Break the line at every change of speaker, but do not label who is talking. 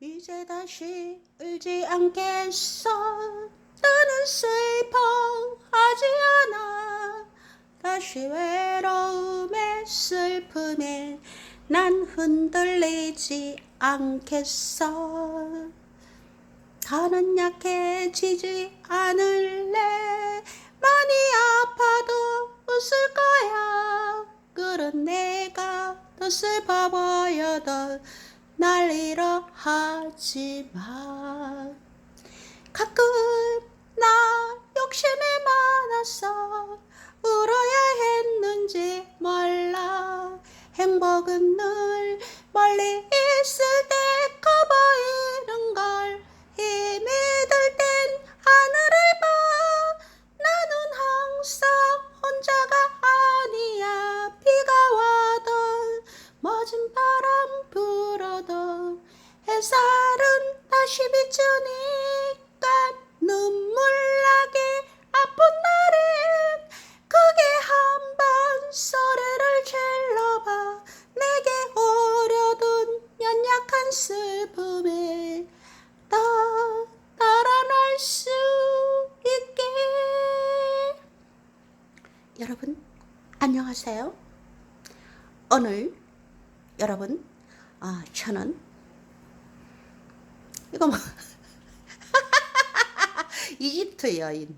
이제 다시 울지 않겠어. 나는 슬퍼하지 않아. 다시 외로움에 슬픔에 난 흔들리지 않겠어. 더는 약해지지 않을래. 많이 아파도 웃을 거야. 그런 내가 더 슬퍼 보여도 날 잃어 하지 마. 가끔 나 욕심이 많았어 울어야 했는지 몰라. 행복은 늘 멀리 있을 때 커 보이는 걸 힘이 들 땐 하늘을 봐. 나는 항상 혼자가 아니야. 비가 와도 멋진 불어도 햇살은 다시 비추니까 눈물 나게 아픈 날엔 크게 한 번 소리를 질러봐. 내게 오려둔 연약한 슬픔에 더 달아날 수 있게. 여러분 안녕하세요. 오늘 여러분 아 저는 이거 뭐 이집트 여인